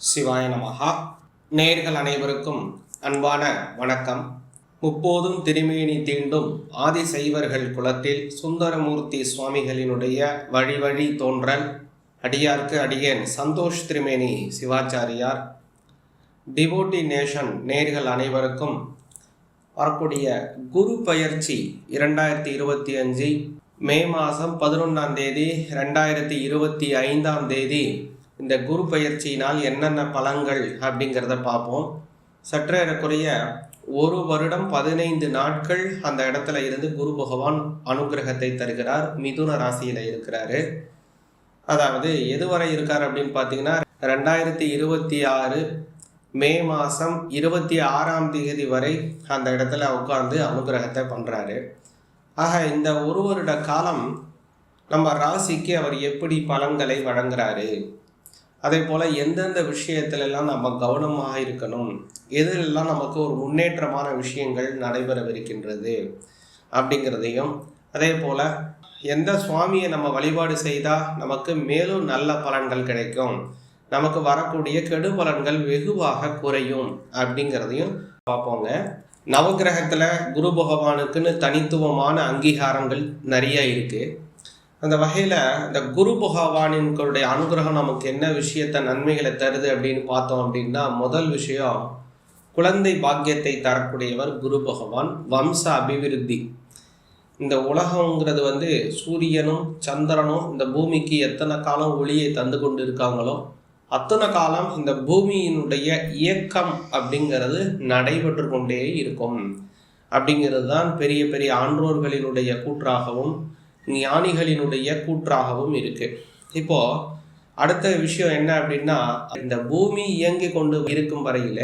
சிவாய நமகா நேர்கள் அனைவருக்கும் அன்பான வணக்கம். முப்போதும் திருமேனி தீண்டும் ஆதிசைவர்கள் குலத்தில் சுந்தரமூர்த்தி சுவாமிகளினுடைய வழி வழி தோன்றல் அடியார்க்கு அடியேன் சந்தோஷ் திருமேனி சிவாச்சாரியார். டிவோட்டி நேஷன் நேர்கள் அனைவருக்கும் வரக்கூடிய குரு பயிற்சி இரண்டாயிரத்தி இருபத்தி அஞ்சு மே மாதம் பதினொன்றாம் தேதி ரெண்டாயிரத்தி இருபத்தி ஐந்தாம் தேதி இந்த குரு பயிற்சியினால் என்னென்ன பலன்கள் அப்படிங்கிறத பார்ப்போம். சற்றேறக்குறைய ஒரு வருடம் பதினைந்து நாட்கள் அந்த இடத்துல இருந்து குரு பகவான் அனுகிரகத்தை தருகிறார். மிதுன ராசியில் இருக்கிறாரு. அதாவது எதுவரை இருக்கார் அப்படின்னு பார்த்தீங்கன்னா ரெண்டாயிரத்தி இருபத்தி ஆறு மே மாதம் இருபத்தி ஆறாம் தேதி வரை அந்த இடத்துல உட்காந்து அனுகிரகத்தை பண்ணுறாரு ஆக இந்த ஒரு வருட காலம் நம்ம ராசிக்கு அவர் எப்படி பலன்களை வழங்குறாரு? அதே போல் எந்தெந்த விஷயத்திலெல்லாம் நம்ம கவனமாக இருக்கணும்? எதிலெல்லாம் நமக்கு ஒரு முன்னேற்றமான விஷயங்கள் நடைபெறவிருக்கின்றது அப்படிங்கிறதையும் அதே போல் எந்த சுவாமியை நம்ம வழிபாடு செய்தால் நமக்கு மேலும் நல்ல பலன்கள் கிடைக்கும்? நமக்கு வரக்கூடிய கெடு பலன்கள் வெகுவாக குறையும் அப்படிங்கிறதையும் பார்ப்போங்க. நவகிரகத்தில் குரு பகவானுக்குன்னு தனித்துவமான அங்கீகாரங்கள் நிறைய இருக்குது அந்த வகையில் இந்த குரு பகவானின்களுடைய அனுகிரகம் நமக்கு என்ன விஷயத்த நன்மைகளை தருது அப்படின்னு பார்த்தோம் அப்படின்னா முதல் விஷயம் குழந்தை பாக்கியத்தை தரக்கூடியவர் குரு பகவான் வம்ச அபிவிருத்தி. இந்த உலகங்கிறது வந்து சூரியனும் சந்திரனும் இந்த பூமிக்கு எத்தனை காலம் ஒளியை தந்து கொண்டு இருக்காங்களோ அத்தனை காலம் இந்த பூமியினுடைய இயக்கம் அப்படிங்கிறது நடைபெற்று கொண்டே இருக்கும். அப்படிங்கிறது தான் பெரிய பெரிய ஆன்றோர்களினுடைய கூற்றாகவும் ஞானிகளினுடைய கூற்றாகவும் இருக்கு. இப்போ அடுத்த விஷயம் என்ன அப்படின்னா இந்த பூமி இயங்கி கொண்டு இருக்கும் வரையில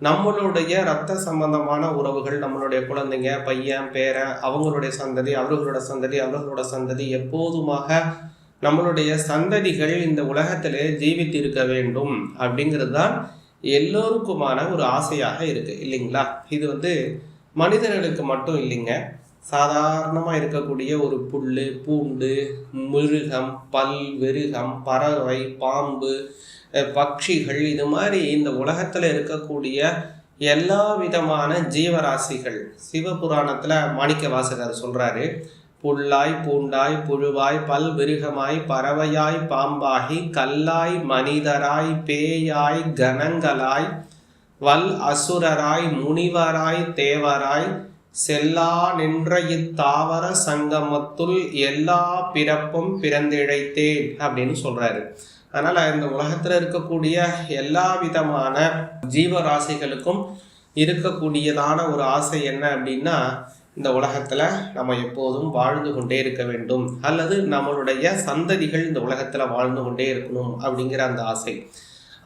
நம்மளுடைய ரத்த சம்பந்தமான உறவுகள் நம்மளுடைய குழந்தைங்க பையன் பேரன் அவங்களுடைய சந்ததி அவர்களோட சந்ததி அவர்களோட சந்ததி எப்போதுமாக நம்மளுடைய சந்ததிகள் இந்த உலகத்திலே ஜீவித்து இருக்க வேண்டும் அப்படிங்கிறது தான் எல்லோருக்குமான ஒரு ஆசையாக இருக்கு இல்லைங்களா? இது வந்து மனிதர்களுக்கு மட்டும் இல்லைங்க. சாதாரணமாக இருக்கக்கூடிய ஒரு புல் பூண்டு மிருகம் பல் வெருகம் பறவை பாம்பு பட்சிகள் இது மாதிரி இந்த உலகத்தில் இருக்கக்கூடிய எல்லா விதமான ஜீவராசிகள். சிவபுராணத்தில் மாணிக்க வாசகர் சொல்கிறாரு புல்லாய் பூண்டாய் புழுவாய் பல் விருகமாய் பறவையாய் பாம்பாகி கல்லாய் மனிதராய் பேயாய் கணங்களாய் வல் அசுரராய் முனிவராய் தேவராய் செல்லா நின்ற இத்தாவர சங்கமத்துள் எல்லா பிறப்பும் பிறந்திழைத்தேன் அப்படின்னு சொல்றாரு. அதனால இந்த உலகத்துல இருக்கக்கூடிய எல்லா விதமான ஜீவராசிகளுக்கும் இருக்கக்கூடியதான ஒரு ஆசை என்ன அப்படின்னா இந்த உலகத்துல நம்ம எப்போதும் வாழ்ந்து கொண்டே இருக்க வேண்டும். அல்லது நம்மளுடைய சந்ததிகள் இந்த உலகத்துல வாழ்ந்து கொண்டே இருக்கணும் அப்படிங்கிற அந்த ஆசை.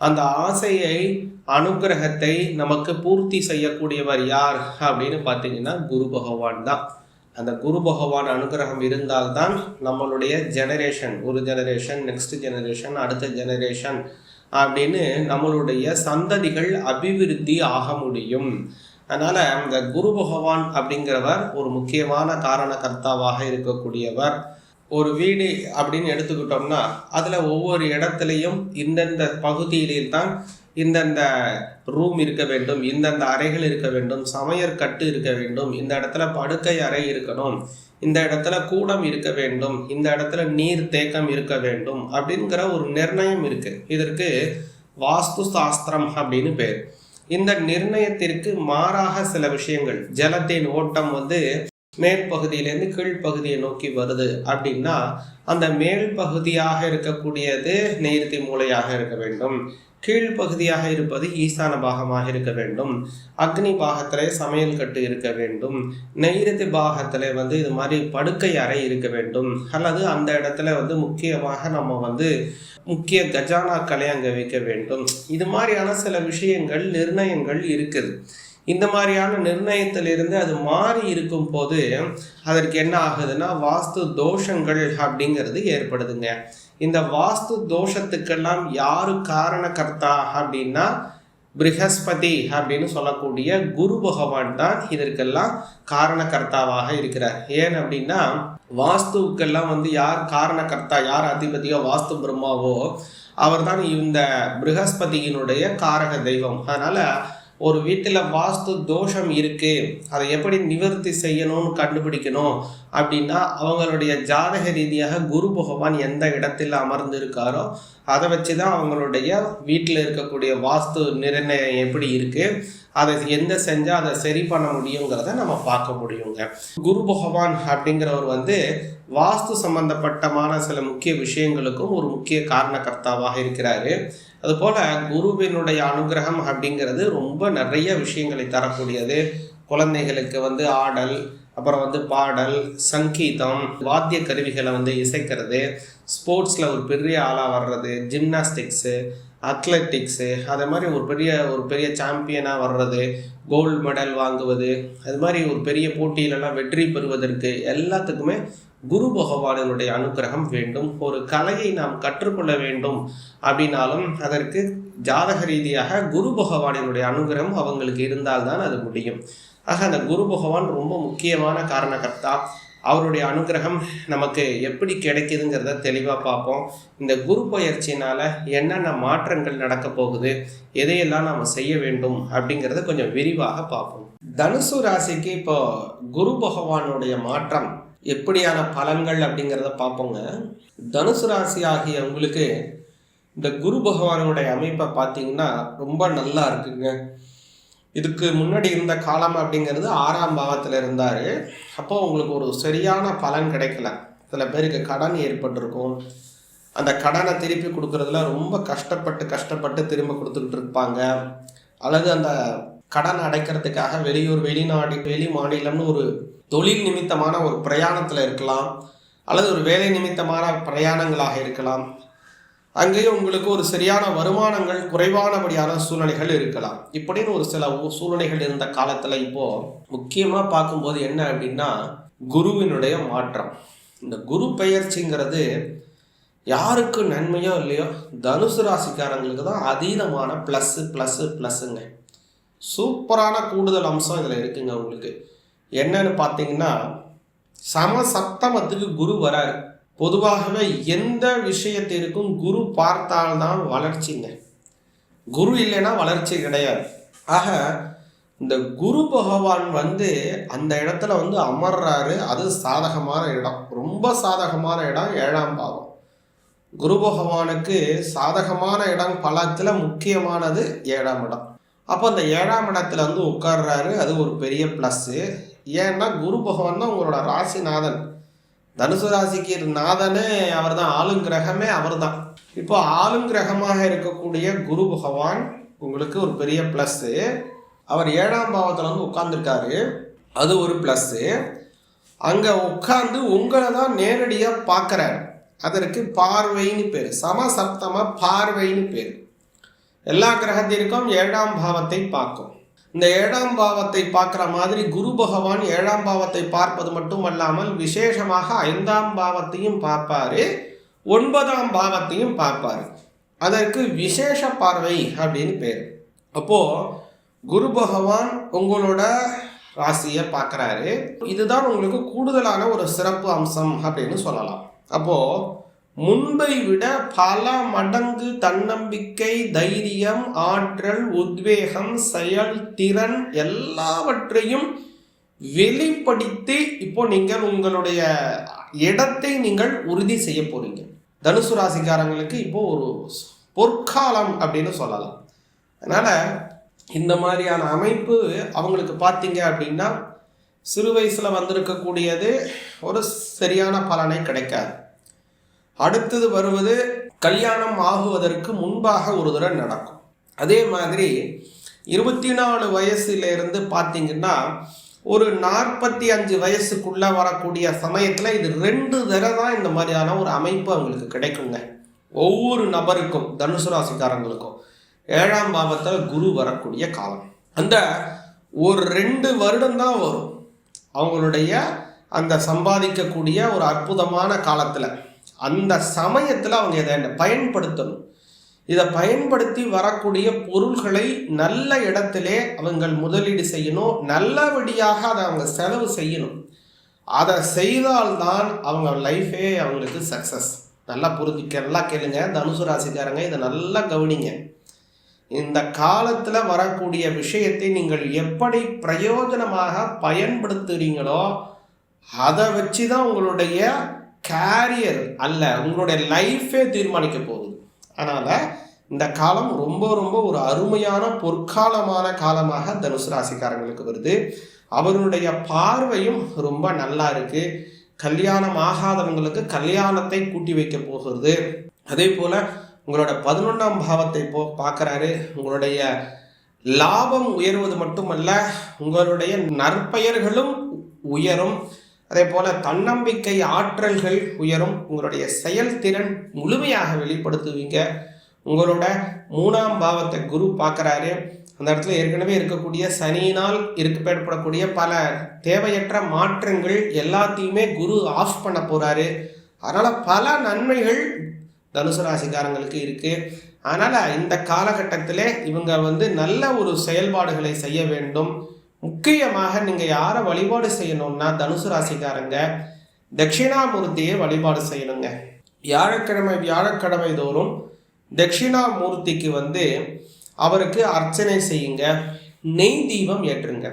அந்த ஆசையை அனுகிரகத்தை நமக்கு பூர்த்தி செய்யக்கூடியவர் யார் அப்படின்னு பார்த்தீங்கன்னா குரு பகவான் தான். அந்த குரு பகவான் அனுகிரகம் இருந்தால்தான் நம்மளுடைய ஜெனரேஷன் ஒரு ஜெனரேஷன் நெக்ஸ்ட் ஜெனரேஷன் அடுத்த ஜெனரேஷன் அப்படின்னு நம்மளுடைய சந்ததிகள் அபிவிருத்தி ஆக முடியும். அதனால் அந்த குரு பகவான் அப்படிங்கிறவர் ஒரு முக்கியமான காரண கர்த்தாவாக இருக்கக்கூடியவர். ஒரு வீடு அப்படின்னு எடுத்துக்கிட்டோம்னா அதில் ஒவ்வொரு இடத்துலையும் இந்தந்த பகுதியிலே தான் இந்தந்த ரூம் இருக்க வேண்டும் இந்தந்த அறைகள் இருக்க வேண்டும் சமையற்கட்டு இருக்க வேண்டும் இந்த இடத்துல படுக்கை அறை இருக்கணும் இந்த இடத்துல கூடம் இருக்க வேண்டும் இந்த இடத்துல நீர் தேக்கம் இருக்க வேண்டும் அப்படிங்கிற ஒரு நிர்ணயம் இருக்கு. இதற்கு வாஸ்து சாஸ்திரம் அப்படின்னு பேர். இந்த நிர்ணயத்திற்கு மாறாக சில விஷயங்கள். ஜலத்தின் ஓட்டம் வந்து மேற்பகுதியிலேருந்து கீழ்ப்பகுதியை நோக்கி வருது அப்படின்னா அந்த மேல் பகுதியாக இருக்கக்கூடியது நேர்த்தி மூலையாக இருக்க வேண்டும். கீழ்ப்பகுதியாக இருப்பது ஈசான பாகமாக இருக்க வேண்டும். அக்னி பாகத்திலே சமையல் கட்டு இருக்க வேண்டும். நெய்ரதி பாகத்தில் வந்து இது மாதிரி படுக்கை அறை இருக்க வேண்டும். அல்லது அந்த இடத்துல வந்து முக்கியமாக நம்ம வந்து முக்கிய கஜானாக்களை அங்கே வைக்க வேண்டும். இது மாதிரியான சில விஷயங்கள் நிர்ணயங்கள் இருக்குது. இந்த மாதிரியான நிர்ணயத்திலிருந்து அது மாறி இருக்கும் போது அதற்கு என்ன ஆகுதுன்னா வாஸ்து தோஷங்கள் அப்படிங்கிறது ஏற்படுதுங்க. இந்த வாஸ்து தோஷத்துக்கெல்லாம் யாரு காரணக்கர்த்தா அப்படின்னா பிருகஸ்பதி அப்படின்னு சொல்லக்கூடிய குரு பகவான் தான் இதற்கெல்லாம் காரணக்கர்த்தாவாக இருக்கிறார். ஏன் அப்படின்னா வாஸ்துவுக்கெல்லாம் வந்து யார் காரணக்கர்த்தா யார் அதிபதியோ வாஸ்து பிரம்மாவோ அவர் தான் இந்த ப்ரஹஸ்பதியினுடைய காரக தெய்வம். அதனால் ஒரு வீட்டில் வாஸ்து தோஷம் இருக்கு. அதை எப்படி நிவர்த்தி செய்யணும்னு கண்டுபிடிக்கணும் அப்படின்னா அவங்களுடைய ஜாதக ரீதியாக குரு பகவான் எந்த இடத்தில் அமர்ந்து இருக்காரோ அதை வச்சு தான் அவங்களுடைய வீட்டில் இருக்கக்கூடிய வாஸ்து நிர்ணயம் எப்படி இருக்குது அதை எந்த செஞ்சால் அதை சரி பண்ண முடியுங்கிறத நம்ம பார்க்க முடியுங்க. குரு பகவான் அப்படிங்கிறவர் வந்து வாஸ்து சம்பந்தப்பட்டமான சில முக்கிய விஷயங்களுக்கும் ஒரு முக்கிய காரணகர்த்தாவாக இருக்கிறாரு. அதுபோல் குருவினுடைய அனுகிரகம் அப்படிங்கிறது ரொம்ப நிறைய விஷயங்களை தரக்கூடியது. குழந்தைகளுக்கு வந்து ஆடல் அப்புறம் வந்து பாடல் சங்கீதம் வாத்திய கருவிகளை வந்து இசைக்கிறது ஸ்போர்ட்ஸில் ஒரு பெரிய ஆளாக வர்றது ஜிம்னாஸ்டிக்ஸு அத்லெட்டிக்ஸு அதே மாதிரி ஒரு பெரிய ஒரு பெரிய சாம்பியனாக வர்றது கோல்டு மெடல் வாங்குவது அது மாதிரி ஒரு பெரிய போட்டியிலலாம் வெற்றி பெறுவதற்கு எல்லாத்துக்குமே குரு பகவானினுடைய அனுகிரகம் வேண்டும். ஒரு கலையை நாம் கற்றுக்கொள்ள வேண்டும் அப்படின்னாலும் அதற்கு ஜாதக ரீதியாக குரு பகவானினுடைய அனுகிரகம் அவங்களுக்கு இருந்தால்தான் அது முடியும். ஆக அந்த குரு பகவான் ரொம்ப முக்கியமான காரணகர்த்தா. அவருடைய அனுகிரகம் நமக்கு எப்படி கிடைக்குதுங்கிறத தெளிவாக பார்ப்போம். இந்த குரு பயிற்சினால் என்னென்ன மாற்றங்கள் நடக்க போகுது எதையெல்லாம் நாம் செய்ய வேண்டும் அப்படிங்கிறத கொஞ்சம் விரிவாக பார்ப்போம். தனுசு ராசிக்கு இப்போ குரு பகவானுடைய மாற்றம் எப்படியான பலன்கள் அப்படிங்கிறத பார்ப்போங்க. தனுசு ராசி ஆகிய உங்களுக்கு இந்த குரு பகவானுடைய அமைப்பை பார்த்தீங்கன்னா ரொம்ப நல்லா இருக்குங்க. இதுக்கு முன்னாடி இருந்த காலம் அப்படிங்கிறது ஆறாம் பாவத்தில் இருந்தார். அப்போ உங்களுக்கு ஒரு சரியான பலன் கிடைக்கல. சில பேருக்கு கடன் ஏற்பட்டிருக்கும். அந்த கடனை திருப்பி கொடுக்குறதுல ரொம்ப கஷ்டப்பட்டு கஷ்டப்பட்டு திரும்ப கொடுத்துக்கிட்டு இருப்பாங்க. அல்லது அந்த கடன் அடைக்கிறதுக்காக வெளியூர் வெளிநாடு வெளி மாநிலம்னு ஒரு தொழில் நிமித்தமான ஒரு பிரயாணத்தில் இருக்கலாம். அல்லது ஒரு வேலை நிமித்தமான பிரயாணங்களாக இருக்கலாம். அங்கேயும் உங்களுக்கு ஒரு சரியான வருமானங்கள் குறைவானபடியான சூழ்நிலைகள் இருக்கலாம். இப்படின்னு ஒரு சில சூழ்நிலைகள் இருந்த காலத்தில் இப்போ முக்கியமாக பார்க்கும்போது என்ன அப்படின்னா குருவினுடைய மாற்றம். இந்த குரு பெயர்ச்சிங்கிறது யாருக்கு நன்மையோ இல்லையோ தனுசு ராசிக்காரங்களுக்கு தான் அதீதமான ப்ளஸ்ஸு ப்ளஸ்ஸு ப்ளஸ்ஸுங்க சூப்பரான கூடுதல் அம்சம் இதில் இருக்குங்க உங்களுக்கு. என்னன்னு பார்த்தீங்கன்னா சம சப்தமத்துக்கு குரு வராரு. பொதுவாகவே எந்த விஷயத்திற்கும் குரு பார்த்தால்தான் வளர்ச்சிங்க. குரு இல்லைன்னா வளர்ச்சி கிடையாது. ஆக இந்த குரு பகவான் வந்து அந்த இடத்துல வந்து அமர்றாரு. அது சாதகமான இடம். ரொம்ப சாதகமான இடம் ஏழாம் பாவம். குரு பகவானுக்கு சாதகமான இடம் பலத்தில் முக்கியமானது ஏழாம் இடம். அப்போ அந்த ஏழாம் இடத்துல வந்து உட்கார்றாரு. அது ஒரு பெரிய ப்ளஸ்ஸு ஏன்னா குரு பகவான் தான் உங்களோட ராசிநாதன். தனுசு ராசிக்கு நாதனே அவர் தான் ஆளும் கிரகமே அவர் தான் இப்போ ஆளும் கிரகமாக இருக்கக்கூடிய குரு பகவான் உங்களுக்கு ஒரு பெரிய ப்ளஸ்ஸு அவர் ஏழாம் பாவத்தில் வந்து உட்காந்துருக்காரு அது ஒரு ப்ளஸ்ஸு அங்கே உட்காந்து உங்களை தான் நேரடியாக பார்க்குறாரு. அதற்கு பார்வைன்னு பேர். சமசப்தமாக பார்வைன்னு பேர். எல்லா கிரகத்திற்கும் ஏழாம் பாவத்தை பார்க்கும். இந்த ஏழாம் பாவத்தை பார்க்குற மாதிரி குரு பகவான் ஏழாம் பாவத்தை பார்ப்பது மட்டும் அல்லாமல் விசேஷமாக ஐந்தாம் பாவத்தையும் பார்ப்பாரு ஒன்பதாம் பாவத்தையும் பார்ப்பாரு. அதற்கு விசேஷ பார்வை அப்படின்னு பேர். அப்போது குரு பகவான் உங்களோட ராசியை பார்க்குறாரு. இதுதான் உங்களுக்கு கூடுதலான ஒரு சிறப்பு அம்சம் அப்படின்னு சொல்லலாம். அப்போது முன்பை விட பல மடங்கு தன்னம்பிக்கை தைரியம் ஆற்றல் உத்வேகம் செயல் திறன் எல்லாவற்றையும் வெளிப்படுத்தி இப்போ நீங்கள் உங்களுடைய இடத்தை நீங்கள் உறுதி செய்ய போறீங்க. தனுசு ராசிக்காரங்களுக்கு இப்போ ஒரு பொற்காலம் அப்படின்னு சொல்லலாம். அதனால் இந்த மாதிரியான அமைப்பு அவங்களுக்கு பார்த்தீங்க அப்படின்னா சிறு வயசில் வந்திருக்கக்கூடியது ஒரு சரியான பலனை கிடைக்காது. அடுத்தது வருவது கல்யாணம் ஆகுவதற்கு முன்பாக ஒரு தடவை நடக்கும். அதே மாதிரி இருபத்தி நாலு வயசுலேருந்து பார்த்தீங்கன்னா ஒரு நாற்பத்தி அஞ்சு வயசுக்குள்ளே வரக்கூடிய சமயத்தில் இது ரெண்டு தடவை தான் இந்த மாதிரியான ஒரு அமைப்பு அவங்களுக்கு கிடைக்குங்க. ஒவ்வொரு நபருக்கும் தனுசு ராசிக்காரங்களுக்கும் ஏழாம் பாவத்தில் குரு வரக்கூடிய காலம். அந்த ஒரு ரெண்டு வருடம் தான் வரும். அவங்களுடைய அந்த சம்பாதிக்கக்கூடிய ஒரு அற்புதமான காலத்தில். அந்த சமயத்தில் அவங்க இதை பயன்படுத்தணும். இதை பயன்படுத்தி வரக்கூடிய பொருள்களை நல்ல இடத்திலே அவங்கள் முதலீடு செய்யணும். நல்லபடியாக அதை அவங்க செலவு செய்யணும். அதை செய்தால்தான் அவங்க லைஃபே அவங்களுக்கு சக்ஸஸ் நல்லா புரிஞ்சுக்க நல்லா கேளுங்க. தனுசு ராசிக்காரங்க இதை நல்லா கவனிங்க. இந்த காலத்தில் வரக்கூடிய விஷயத்தை நீங்கள் எப்படி பிரயோஜனமாக பயன்படுத்துகிறீங்களோ அதை வச்சு தான் உங்களுடைய கேரியர் அல்ல உங்களுடைய லைஃபே தீர்மானிக்க போகுது. அதனால் இந்த காலம் ரொம்ப ரொம்ப ஒரு அருமையான பொற்காலமான காலமாக தனுசு ராசிக்காரங்களுக்கு வருது. அவருடைய பார்வையும் ரொம்ப நல்லா இருக்குது கல்யாணம் ஆகாதவங்களுக்கு கல்யாணத்தை கூட்டி வைக்க போகிறது. அதே போல் உங்களோட பதினொன்றாம் பாவத்தை போ பார்க்குறாரு. உங்களுடைய லாபம் உயர்வது மட்டுமல்ல உங்களுடைய நற்பெயர்களும் உயரும். அதே போல தன்னம்பிக்கை ஆற்றல்கள் உயரும். உங்களுடைய செயல்திறன் முழுமையாக வெளிப்படுத்துவீங்க. உங்களோட மூணாம் பாவத்தை குரு பார்க்குறாரு. அந்த இடத்துல ஏற்கனவே இருக்கக்கூடிய சனியினால் இருக்கப்படக்கூடிய பல தேவையற்ற மாற்றங்கள் எல்லாத்தையுமே குரு ஆஃப் பண்ண போகிறாரு அதனால் பல நன்மைகள் தனுசு ராசிக்காரங்களுக்கு இருக்குது அதனால் இந்த காலகட்டத்தில் இவங்க வந்து நல்ல ஒரு செயல்பாடுகளை செய்ய வேண்டும். முக்கியமாக நீங்கள் யாரை வழிபாடு செய்யணும்னா தனுசு ராசிக்காரங்க தட்சிணாமூர்த்தியை வழிபாடு செய்யணுங்க. வியாழக்கிழமை வியாழக்கிழமை தோறும் தட்சிணாமூர்த்திக்கு வந்து அவருக்கு அர்ச்சனை செய்யுங்க. நெய் தீபம் ஏற்றுங்க.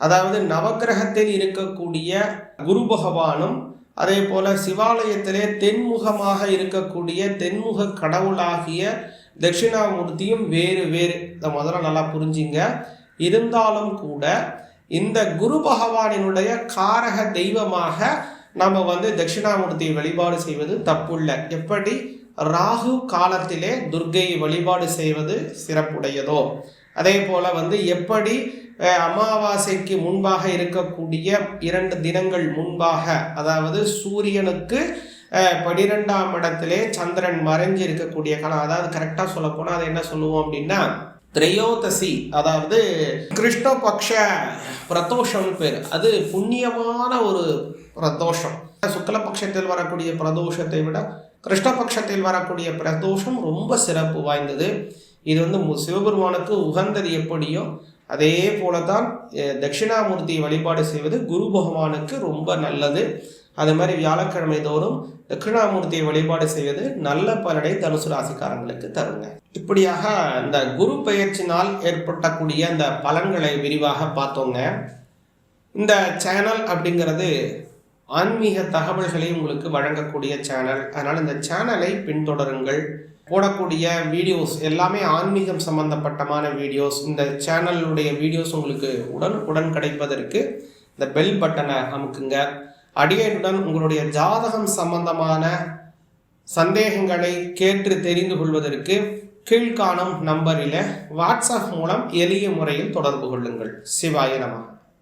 அதாவது நவக்கிரகத்தில் இருக்கக்கூடிய குரு பகவானும் அதே போல சிவாலயத்திலே தென்முகமாக இருக்கக்கூடிய தென்முக கடவுளாகிய தட்சிணாமூர்த்தியும் வேறு வேறு. இதை முதல்ல நல்லா புரிஞ்சுங்க. இருந்தாலும் கூட இந்த குரு பகவானினுடைய காரக தெய்வமாக நம்ம வந்து தட்சிணாமூர்த்தியை வழிபாடு செய்வது தப்புள்ள எப்படி? ராகு காலத்திலே துர்கையை வழிபாடு செய்வது சிறப்புடையதோ. அதே போல வந்து எப்படி அமாவாசைக்கு முன்பாக இருக்கக்கூடிய இரண்டு தினங்கள் முன்பாக அதாவது சூரியனுக்கு பனிரெண்டாம் இடத்திலே சந்திரன் மறைஞ்சு இருக்கக்கூடிய காலம் அதாவது கரெக்டாக சொல்ல போனால் அதை என்ன சொல்லுவோம் அப்படின்னா திரையோதசி அதாவது கிருஷ்ணபக்ஷ பிரதோஷம் பேர். அது புண்ணியமான ஒரு பிரதோஷம். சுக்லபக்ஷத்தில் வரக்கூடிய பிரதோஷத்தை விட கிருஷ்ணபக்ஷத்தில் வரக்கூடிய பிரதோஷம் ரொம்ப சிறப்பு வாய்ந்தது. இது வந்து சிவபெருமானுக்கு உகந்தது எப்படியோ அதே போல தான் தட்சிணாமூர்த்தியை வழிபாடு செய்வது குரு பகவானுக்கு ரொம்ப நல்லது. அது மாதிரி வியாழக்கிழமை தோறும் தட்சிணாமூர்த்தியை வழிபாடு செய்வது நல்ல பலனை தனுசு ராசிக்காரங்களுக்கு தருங்க. இப்படியாக இந்த குரு பயிற்சினால் ஏற்பட்டக்கூடிய அந்த பலன்களை விரிவாக பார்த்தோங்க. இந்த சேனல் அப்படிங்கிறது ஆன்மீக தகவல்களை உங்களுக்கு வழங்கக்கூடிய சேனல். அதனால் இந்த சேனலை பின்தொடருங்கள். போடக்கூடிய வீடியோஸ் எல்லாமே ஆன்மீகம் சம்பந்தப்பட்டமான வீடியோஸ். இந்த சேனலுடைய வீடியோஸ் உங்களுக்கு உடனுக்குடன் கிடைப்பதற்கு இந்த பெல் பட்டனை அமுக்குங்க. அடியனுடன் உங்களுடைய ஜாதகம் சம்பந்தமான சந்தேகங்களை கேட்டு தெரிந்து கொள்வதற்கு கீழ்காணும் நம்பரில் வாட்ஸ்அப் மூலம் எளிய முறையில் தொடர்பு கொள்ளுங்கள். சிவாய நம.